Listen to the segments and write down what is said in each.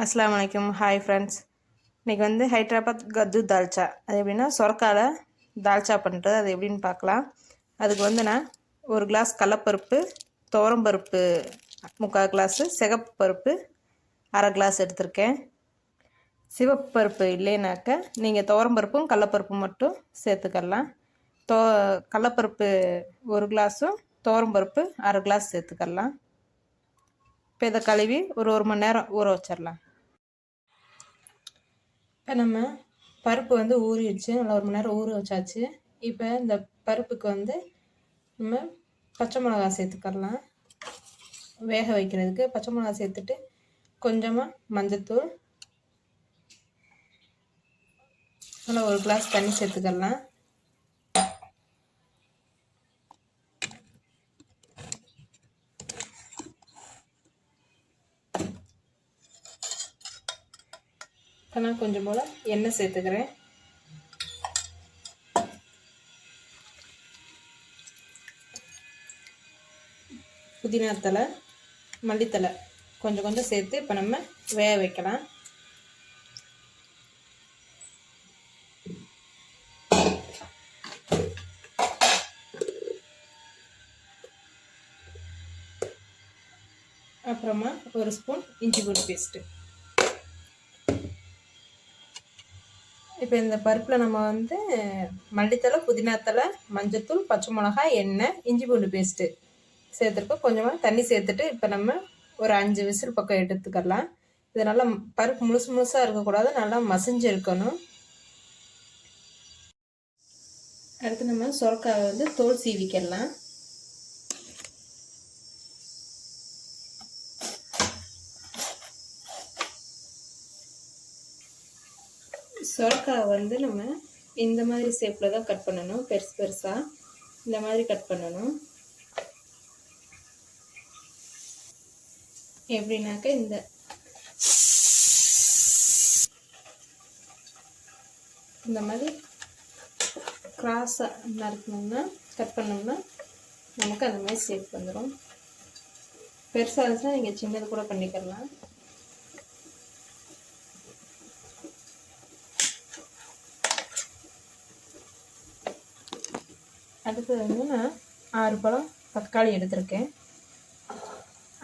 அஸ்லாம் வலைக்கம் hi friends இன்றைக்கி வந்து ஹைட்ராபாத் கத்து தால்ச்சா அது எப்படின்னா சொரக்கால தால்ச்சா பண்ணுறது அது எப்படின்னு பார்க்கலாம். அதுக்கு வந்து நான் ஒரு கிளாஸ் கடலப்பருப்பு துவரம்பருப்பு முக்கால் கிளாஸு சிகப்பு பருப்பு அரை கிளாஸ் எடுத்திருக்கேன். சிவப்பு பருப்பு இல்லைனாக்க நீங்கள் துவரம்பருப்பும் கடலப்பருப்பும் மட்டும் சேர்த்துக்கலாம். தோ கடலப்பருப்பு ஒரு கிளாஸும் துவரம்பருப்பு அரை கிளாஸ் சேர்த்துக்கலாம். இப்போ இதை கழுவி ஒரு ஒரு மணி நேரம் ஊற வச்சிடலாம் இப்போ நம்ம பருப்பு வந்து ஊறி வச்சு நல்லா ஒரு மணி நேரம் ஊற வச்சாச்சு. இப்போ இந்த பருப்புக்கு வந்து நம்ம பச்சை மிளகா சேர்த்துக்கலாம் வேக வைக்கிறதுக்கு பச்சை மிளகா சேர்த்துட்டு கொஞ்சமாக மஞ்சத்தூள். நல்லா ஒரு கிளாஸ் தண்ணி சேர்த்துக்கலாம் இப்போ நான் கொஞ்சம் போல் எண்ணெய் சேர்த்துக்கிறேன். புதினா தலை மல்லித்தலை கொஞ்சம் கொஞ்சம் சேர்த்து இப்போ நம்ம வேக வைக்கலாம். அப்புறமா ஒரு ஸ்பூன் இஞ்சி பூண்டு பேஸ்ட்டு. இப்போ இந்த பருப்பில் நம்ம வந்து மல்லித்தலை புதினாத்தலை மஞ்சத்தூள் பச்சை மிளகாய் எண்ணெய் இஞ்சி பூண்டு பேஸ்ட்டு சேர்த்துருக்கோம். கொஞ்சமாக தண்ணி சேர்த்துட்டு இப்போ நம்ம ஒரு அஞ்சு விசில் பக்கம் எடுத்துக்கலாம். இது நல்லா பருப்பு முழுசு முழுசாக இருக்கக்கூடாது. நல்லா மசிஞ்சு இருக்கணும். அடுத்து நம்ம சுரக்காவை வந்து தோல் சீவிக்கலாம். சொரக்காய் வந்து நம்ம இந்த மாதிரி ஷேப்பில் தான் கட் பண்ணணும். பெருசு பெருசாக இந்த மாதிரி கட் பண்ணணும். எப்படின்னாக்க இந்த இந்த மாதிரி கிராஸாக நறுக்கணும்னா கட் பண்ணோம்னா நமக்கு அந்த மாதிரி ஷேப் வந்துடும் பெருசாக இருந்துச்சுன்னா நீங்கள் சின்னது கூட பண்ணிக்கலாம். அடுத்தது வந்து நான் ஆறு பழம் தக்காளி எடுத்திருக்கேன்.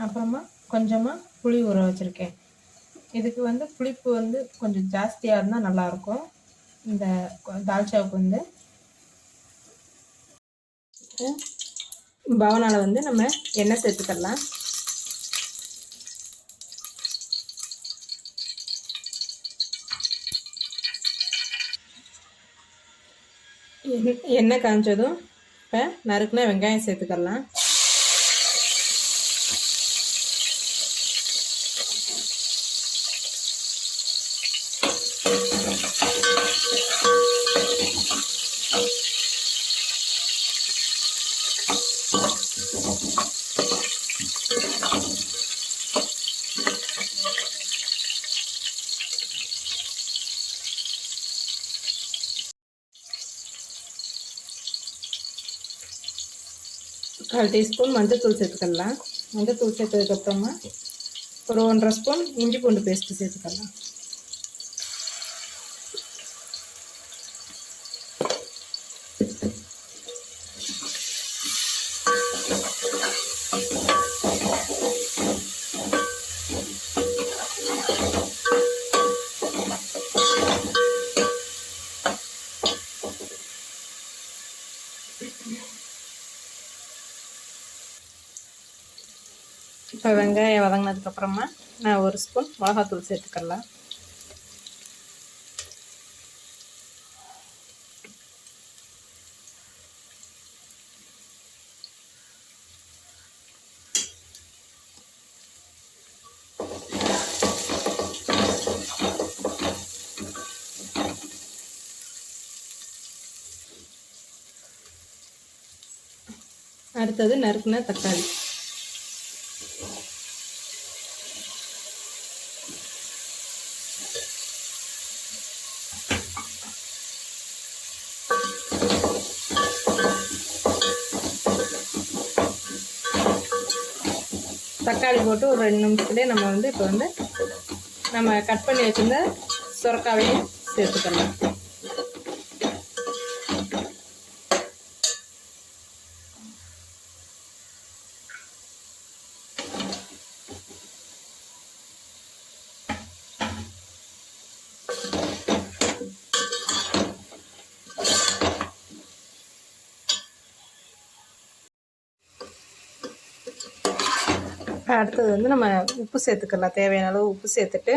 அப்புறமா கொஞ்சமாக புளி ஊற வச்சுருக்கேன். இதுக்கு வந்து புளிப்பு வந்து கொஞ்சம் ஜாஸ்தியாக இருந்தால் நல்லாயிருக்கும். இந்த தால்ச்சாவுக்கு வந்து பவனால் வந்து நம்ம எண்ணெய் சேர்த்துக்கலாம். எண்ணெய் காய்ச்சதும் இப்போ நறுக்குனா வெங்காயம் சேர்த்துக்கலாம் கால் டீஸ்பூன் மஞ்சத்தூள் சேர்த்துக்கலாம். மஞ்சத்தூள் சேர்த்ததுக்கப்புறமா ஒரு ஒன்றரை ஸ்பூன் இஞ்சி பூண்டு பேஸ்ட்டு சேர்த்துக்கலாம். இப்போ வெங்காயம் வதங்கினதுக்கப்புறமா நான் ஒரு ஸ்பூன் மிளகாத்தூள் சேர்த்துக்கலாம் அடுத்தது நறுக்குன தக்காளி. தக்காளி போட்டு ஒரு ரெண்டு நிமிஷத்துலேயே நம்ம வந்து இப்போ வந்து நம்ம கட் பண்ணி வச்சிருந்த சுரக்காவையும் சேர்த்துக்கலாம். அடுத்தது வந்து நம்ம உப்பு சேர்த்துக்கலாம். தேவையான அளவு உப்பு சேர்த்துட்டு.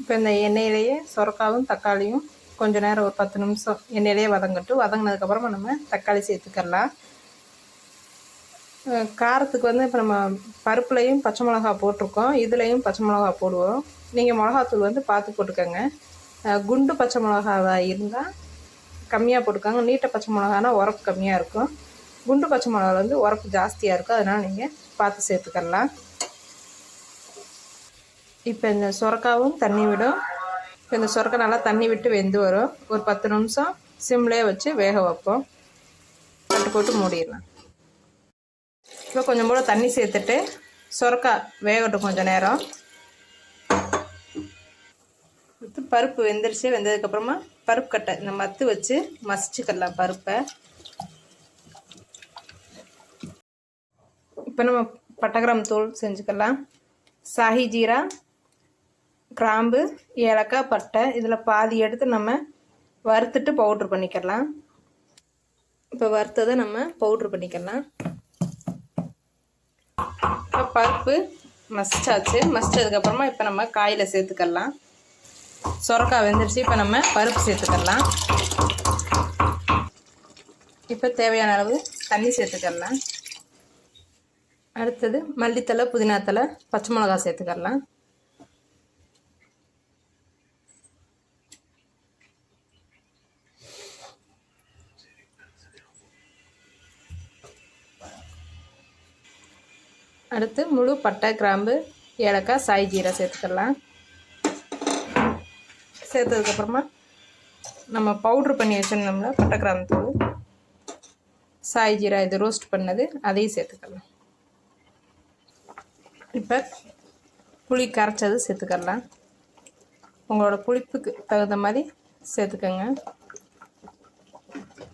இப்போ இந்த எண்ணெயிலேயே சுரக்காவும் தக்காளியும் கொஞ்சம் நேரம் ஒரு பத்து நிமிஷம் எண்ணெயிலேயே வதங்கட்டும். வதங்கினதுக்கப்புறமா நம்ம தக்காளி சேர்த்துக்கலாம். காரத்துக்கு வந்து இப்போ நம்ம பருப்புலையும் பச்சை மிளகா போட்டிருக்கோம். இதுலேயும் பச்சை மிளகா போடுவோம். நீங்கள் மிளகாத்தூள் வந்து பார்த்து போட்டுக்கோங்க. குண்டு பச்சை மிளகாவாக இருந்தால் கம்மியாக போட்டுக்காங்க. நீட்ட பச்சை மிளகானா உரப்பு கம்மியாக இருக்கும். குண்டு பச்சை மிளகா வந்து உரப்பு ஜாஸ்தியாக இருக்கும். அதனால் நீங்கள் பார்த்து சேர்த்துக்கலாம் இப்போ இந்த சுரக்காவும் தண்ணி விடும். இப்போ இந்த சுரக்கா நல்லா தண்ணி விட்டு வெந்து வரும். ஒரு பத்து நிமிஷம் சிம்லேயே வச்சு வேக வைப்போம். கட்டு போட்டு மூடிடலாம். இப்போ கொஞ்சம் கூட தண்ணி சேர்த்துட்டு சுரக்கா வேகட்டும் கொஞ்சம் நேரம். பருப்பு வெந்துருச்சு. வெந்ததுக்கப்புறமா பருப்பு கட்டை இந்த மத்து வச்சு மசிச்சுக்கலாம் பருப்பை. இப்போ நம்ம பட்டகிராம் தூள் செஞ்சுக்கலாம். சாஹி ஜீரா கிராம்பு ஏலக்காய் பட்டை இதில் பாதி எடுத்து நம்ம வறுத்துட்டு பவுட்ரு பண்ணிக்கலாம் இப்போ வறுத்ததை நம்ம பவுட்ரு பண்ணிக்கலாம் இப்போ பருப்பு மசிச்சாச்சு. மசிச்சதுக்கப்புறமா இப்போ நம்ம காயில் சேர்த்துக்கலாம் சுரக்காய் வெந்துருச்சு. இப்போ நம்ம பருப்பு சேர்த்துக்கலாம் இப்போ தேவையான அளவு தண்ணி சேர்த்துக்கலாம் அடுத்தது மல்லித்தலை புதினாத்தலை பச்சை மிளகா சேர்த்துக்கலாம் அடுத்து முழு பட்டை கிராம்பு ஏலக்காய் சாய் ஜீரா சேர்த்துக்கலாம் சேர்த்ததுக்கப்புறமா நம்ம பவுட்ரு பண்ணி வச்சிருந்தோம்ல பட்டை தூள் சாய் ஜீரா இது ரோஸ்ட் பண்ணது அதையும் சேர்த்துக்கலாம். இப்போ புளி கரைச்சது சேர்த்துக்கலாம். உங்களோட புளிப்புக்கு தகுந்த மாதிரி சேர்த்துக்கோங்க.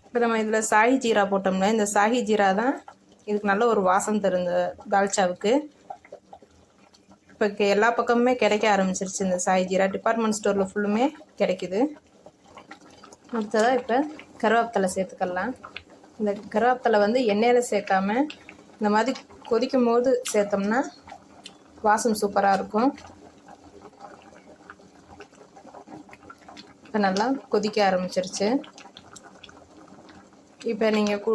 இப்போ நம்ம இதில் சாஹி ஜீரா போட்டோம்னா இந்த சாஹி ஜீரா தான் இதுக்கு நல்ல ஒரு வாசம் தரும் தால்ச்சாவுக்கு. இப்போ எல்லா பக்கமுமே கிடைக்க ஆரம்பிச்சிருச்சு. இந்த சாய் ஜீரா டிபார்ட்மெண்ட் ஸ்டோரில் ஃபுல்லுமே கிடைக்குது. அடுத்ததாக இப்போ கருவேப்பிலை சேர்த்துக்கலாம். இந்த கருவேப்பிலை வந்து எண்ணெயில் சேர்க்காம இந்த மாதிரி கொதிக்கும் போது சேர்த்தோம்னா வாசம் சூப்பராக இருக்கும். இப்போ நல்லா கொதிக்க ஆரம்பிச்சிருச்சு. இப்போ நீங்கள் கு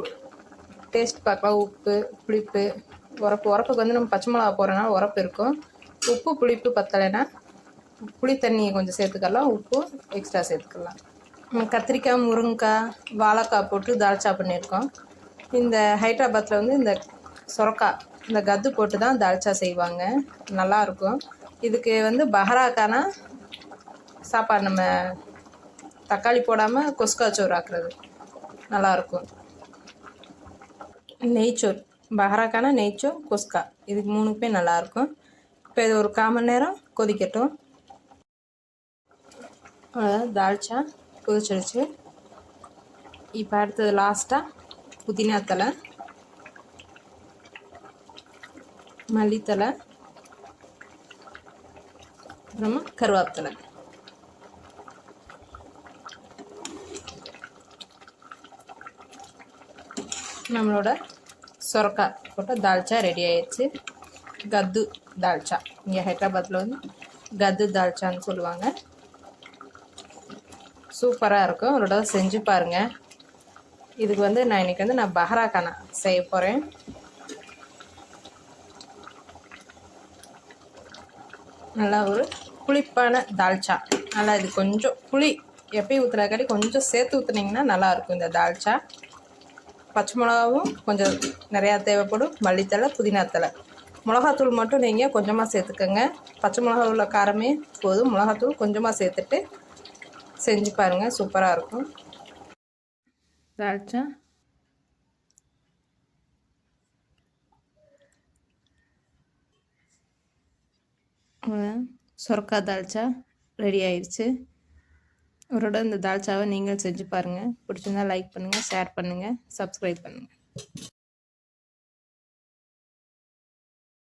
டேஸ்ட் பார்க்கலாம். உப்பு புளிப்பு உரப்பு. உரப்புக்கு வந்து நம்ம பச்சை மிளகா போகிறனால உரப்பு இருக்கும். உப்பு புளிப்பு பத்தலைன்னா புளி தண்ணியை கொஞ்சம் சேர்த்துக்கலாம். உப்பு எக்ஸ்ட்ரா சேர்த்துக்கலாம். கத்திரிக்காய் முருங்கைக்காய் வாழைக்காய் போட்டு தால்ச்சா பண்ணியிருக்கோம். இந்த ஹைதராபாத்தில் வந்து இந்த சொரக்காய் இந்த கத்து போட்டு தான் தால்ச்சா செய்வாங்க. நல்லாயிருக்கும் இதுக்கு வந்து பஹராக்கானா சாப்பாடு நம்ம தக்காளி போடாமல் கொஸ்கா சோறு ஆக்குறது. நல்லாயிருக்கும் நெய்ச்சோறு பஹராக்கானா நெய்ச்சோர் கொஸ்கா. இதுக்கு மூணுக்குமே நல்லாயிருக்கும் இப்போ இது ஒரு கால் மணி நேரம் கொதிக்கட்டும். அவ்வளோதான் தால்ச்சா கொதிச்சிடுச்சு. இப்போ அடுத்தது லாஸ்ட்டாக புதினா தலை மல்லித்தலை அப்புறமா கருவேப்பிலை. நம்மளோட சொரக்காய் போட்ட தால்ச்சா ரெடி ஆயிடுச்சு. கத்து தால்ச்சா இங்கே ஹைதராபாத்தில் வந்து கத்து தால்ச்சான்னு சொல்லுவாங்க. சூப்பராக இருக்கும். ஒரு தடவை செஞ்சு பாருங்கள் இதுக்கு வந்து நான் இன்றைக்கி வந்து நான் பஹரா கணா செய்ய போகிறேன் நல்லா ஒரு புளிப்பான தால்ச்சா நல்லா இது கொஞ்சம் புளி எப்பயும் ஊற்றுறக்காட்டி கொஞ்சம் சேர்த்து ஊற்றுனீங்கன்னா நல்லாயிருக்கும் இந்த தால்ச்சா பச்சை மிளகாவும் கொஞ்சம் நிறையா தேவைப்படும். மல்லித்தலை புதினாத்தலை மிளகாத்தூள் மட்டும் நீங்கள் கொஞ்சமாக சேர்த்துக்கோங்க. பச்சை மிளகா உள்ள காரமே போதும். மிளகாத்தூள் கொஞ்சமாக சேர்த்துட்டு செஞ்சு பாருங்கள் சூப்பராக இருக்கும். தால்ச்சா சொர்க்கா தால்ச்சா ரெடி ஆயிடுச்சு அவரோட இந்த தால்ச்சாவை நீங்கள் செஞ்சு பாருங்கள் பிடிச்சிருந்தா லைக் பண்ணுங்கள் ஷேர் பண்ணுங்கள் சப்ஸ்கிரைப் பண்ணுங்கள்